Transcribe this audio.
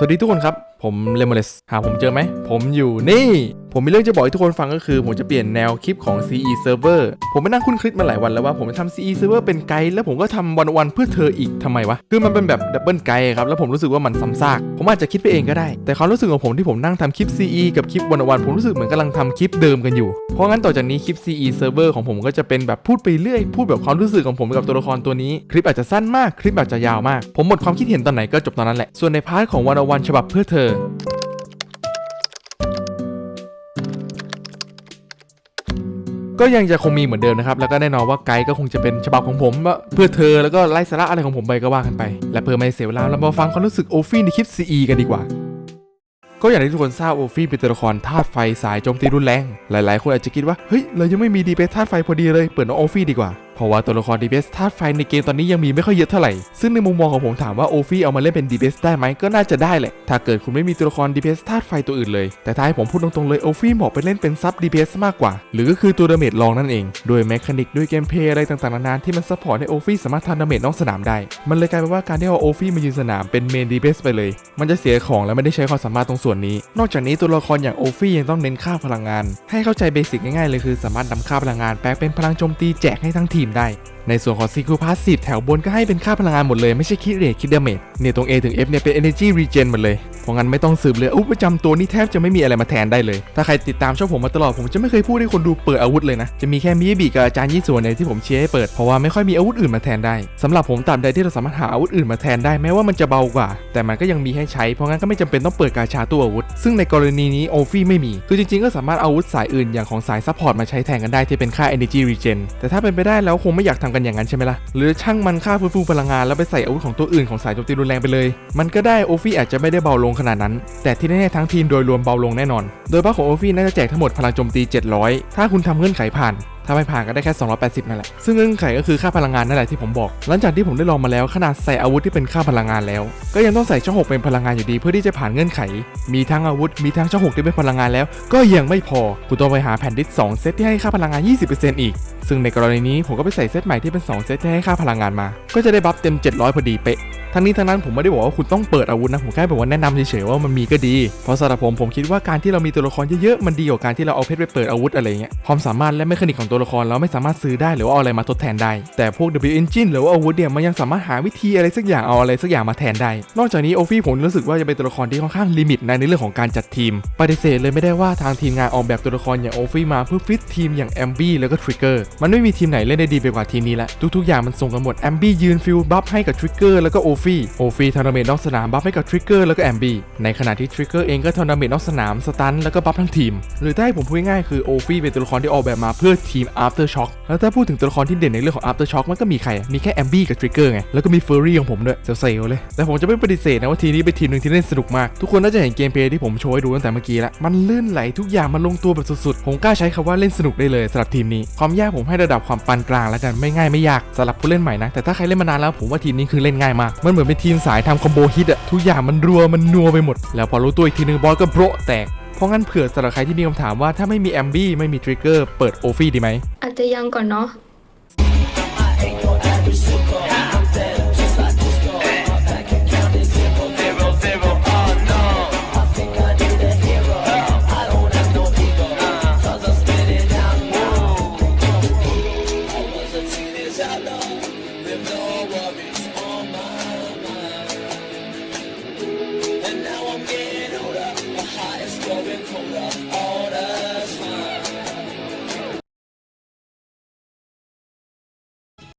สวัสดีทุกคนครับผมเลมอเลสหาผมเจอไหม ผมอยู่นี่ ผมมีเรื่องจะบอกให้ทุกคนฟังก็คือ ผมจะเปลี่ยนแนวคลิปของ CE Server ผมไปนั่งคุ้นคิดมาหลายวันแล้วว่าผมจะทำ CE Server เป็นไกด์แล้วผมก็ทำวันวันเพื่อเธออีกทำไมวะ คือมันเป็นแบบดับเบิลไกด์ครับ แล้วผมรู้สึกว่ามันซ้ำซาก ผมอาจจะคิดไปเองก็ได้ แต่ความรู้สึกของผมที่ผมนั่งทำคลิป CE กับคลิปวันวันผมรู้สึกเหมือนกำลังทำคลิปเดิมกันอยู่ เพราะงั้นต่อจากนี้คลิป CE Server ของผมก็จะเป็นแบบพูดไปเรื่อย พูดแบบความรู้สึกของผมกับตัวละครตัวนี้ คลิปอาจจะสั้นมาก คลิปอาจจะยาวมาก ผมหมดความคิดเห็นตอนไหนก็จบตอนนั้นแหละ ส่วนในพาร์ทของวันวันฉบับเพื่อเธอก็ยังจะคงมีเหมือนเดิมนะครับ แล้วก็แน่นอนว่าไกด์ก็คงจะเป็นฉบับของผมว่าเพื่อเธอแล้วก็ไล่สาระอะไรของผมไปก็ว่ากันไป และเพื่อไม่เสียเวลาเรามาฟังความรู้สึกโอฟี่ในคลิป CE กันดีกว่า ก็อย่างที่ทุกคนทราบโอฟี่เป็นตัวละครธาตุไฟสายโจมตีรุนแรง หลายๆ คนอาจจะคิดว่า เฮ้ย เรายังไม่มีดีเบสธาตุไฟพอดีเลย เปิดน้องโอฟี่ดีกว่า เพราะว่าตัวละครดีเบสธาตุไฟในเกมตอนนี้ยังมีไม่ค่อยเยอะเท่าไหร่ ซึ่งในมุมมองของผมถามว่าโอฟี่เอามาเล่นเป็นดีเบสได้ไหมก็น่าจะได้แหละ ถ้าเกิดคุณไม่มีตัวละครดีเบสธาตุไฟตัวอื่นเลย แต่ถ้าให้ผมพูดตรงๆเลยโอฟี่เหมาะไปเล่นเป็นซับดีเบสมากกว่า หรือก็คือตัวดาเมจรองนั่นเองด้วยแมคานิกด้วยเกมเพลย์อะไรต่างๆนานาที่มันซัพพอร์ตให้โอฟี่สามารถทำดาเมจนอกสนามได้ มันเลยกลายเป็นว่าการที่เอาโอฟี่มายืนสนามเป็นเมนดีเบสไปเลย มันจะเสียของและไม่ได้ใช้ความสามารถตรงส่วนนี้ นอกจากนี้ตัวละครอย่างโอฟี่ยังต้องเน้นค่าพลังงาน ให้เข้าใจเบสิกง่ายๆเลยคือสามารถนำค่าพลังงานแปลงเป็นพลังโจมตีแจกให้ทั้งทีมได้ ในส่วนของซีคูพาสซีฟแถวบนก็ให้เป็นค่าพลังงานหมดเลย ไม่ใช่คิดเรทคิดเดเมจเนี่ยตรง A ถึง F เนี่ยเป็น Energy Regen หมดเลย เพราะงั้นไม่ต้องสืบเลยอุปประจำตัวนี่แทบจะไม่มีอะไรมาแทนได้เลย ถ้าใครติดตามช่องผมมาตลอดผมจะไม่เคยพูดให้คนดูเปิดอาวุธเลยนะ จะมีแค่มิยบิกับอาจารย์ยี่ส่วนเนี่ยที่ผมเชียร์ให้เปิดเพราะว่าไม่ค่อยมีอาวุธอื่นมาแทนได้สำหรับผมตาบใดที่เราสามารถหาอาวุธอื่นมาแทนได้แม้ว่ามันจะเบากว่า แต่มันก็ยังมีให้ใช้เพราะงั้นก็ไม่จำเป็นต้องเปิดกาชาตู้อาวุธ ซึ่งในกรณีนี้โอฟี่ไม่มีคือจริงๆ ก็สามารถเอาอาวุธสายอื่นอย่างของสายซัพพอร์ตมาใช้แทนกันได้ที่เป็นค่า Energy Regen แต่ถ้าเป็นไปได้แล้วคงไม่อยากทำกันอย่างนั้นใช่ไหมล่ะ หรือช่างมันค่าฟื้นฟูพลังงานแล้วไปใส่อาวุธของตัวอื่นของสายโจมตีรุนแรงไปเลย มันก็ได้โอฟี่อาจจะไม่ได้เบาลงขนาดนั้น แต่ที่แน่ๆทั้งทีมโดยรวมเบาลงแน่นอน โดยบัฟของโอฟี่น่าจะแจกทั้งหมดพลังโจมตี 700 ถ้าคุณทำเงื่อนไขผ่าน ถ้าไม่ผ่านก็ได้แค่ 280 นั่นแหละ ซึ่งเงื่อนไขก็คือค่าพลังงานนั่นแหละที่ผมบอก หลังจากที่ผมได้ลองมาแล้วขนาดใส่อาวุธที่เป็นค่าพลังงานแล้ว ก็ยังต้องใส่ช่องหกเป็นพลังงานอยู่ดีเพื่อที่จะผ่านเงื่อนไข มีทั้งอาวุธ มีทั้งช่องหกที่เป็นพลังงานแล้ว ก็ยังไม่พอกูต้องไปหาแผ่นดิส2เซตที่ให้ค่าพลังงาน 20%อีก ซึ่งในกรณีนี้ผมก็ไปใส่เซตใหม่ที่เป็น 2 เซตที่ให้ค่าพลังงานมา ก็จะได้บัฟเต็ม 700 พอดีเป๊ะทั้งนี้ทั้งนั้นผมไม่ได้บอกว่าคุณต้องเปิดอาวุธนะ ผมแค่บอกว่าแนะนำเฉยๆว่ามันมีก็ดี เพราะสำหรับผมผมคิดว่าการที่เรามีตัวละครเยอะๆมันดีกว่าการที่เราเอาเพชรไปเปิดอาวุธอะไรเงี้ยความสามารถและเมคานิกของตัวละครเราไม่สามารถซื้อได้หรือว่าเอาอะไรมาทดแทนได้ แต่พวก W Engine หรือว่าอาวุธเนี่ยมันยังสามารถหาวิธีอะไรสักอย่างเอาอะไรสักอย่างมาแทนได้ นอกจากนี้โอฟี่ผมรู้สึกว่าจะเป็นตัวละครที่ค่อนข้างลิมิตในเรื่องของการจัดทีม ปฏิเสธเลยไม่ได้ว่าทางทีมงานออกแบบตัวละครอย่างโอฟี่มาเพื่อฟิตทีมอย่างแอมบี้แล้วก็ทริกเกอร์มันไม่มีทีมไหนเล่นได้ดีไปกว่าทีมนี้ละทุกๆอย่างมันส่งกันหมดแอมบี้ยืนฟิลบัฟให้กับทริกเกอร์แล้วก็โอฟี่โอฟี่ทำดาเมจนอกสนามบัฟให้กับทริกเกอร์แล้วก็แอมบี้ในขณะที่ทริกเกอร์เองก็ทำดาเมจนอกสนามสตันแล้วก็บัฟทั้งทีม หรือถ้าให้ผมพูดง่ายคือโอฟี่เป็นตัวละครที่ออกแบบมาเพื่อทีม After Shock แล้วถ้าพูดถึงตัวละครที่เด่นในเรื่องของ After Shock มันก็มีใคร มีแค่แอมบี้กับทริกเกอร์ไง แล้วก็มีเฟอร์รี่ของผมด้วยเซลล์เลย แต่ผมจะไม่ปฏิเสธนะว่าทีนี้เป็นทีมหนึ่งที่เล่นสนุกมาก ทุกคนน่าจะเห็นเกมเพลย์ที่ผมโชว์ให้ดูตั้งแต่เมื่อกี้แล้ว มันลื่นไหลทุกอย่างมันลงตัวแบบสุดๆ ผมกล้าใช้คำว่าเล่นสนุกได้เลยสำหรับทีมนี้ ความยากผมให้ระดับความปานกลางแล้วกัน ไม่ง่ายไม่ยากสำหรับผู้เล่นใหม่นะ แต่ถ้าใครเล่นมานานแล้วผมว่าทีมนี้คือเล่นง่ายมาก มันเหมือนเป็นทีมสายทำคอมโบฮิตอะทุกอย่างมันรัวมันนัวไปหมด แล้วพอรู้ตัวอีกทีนึงบอสก็โบะแตก เพราะงั้นเผื่อสำหรับใครที่มีคำถามว่าถ้าไม่มีแอมบี้ไม่มีทริกเกอร์เปิดโอฟี่ดีไหม อาจจะยังก่อนเนาะ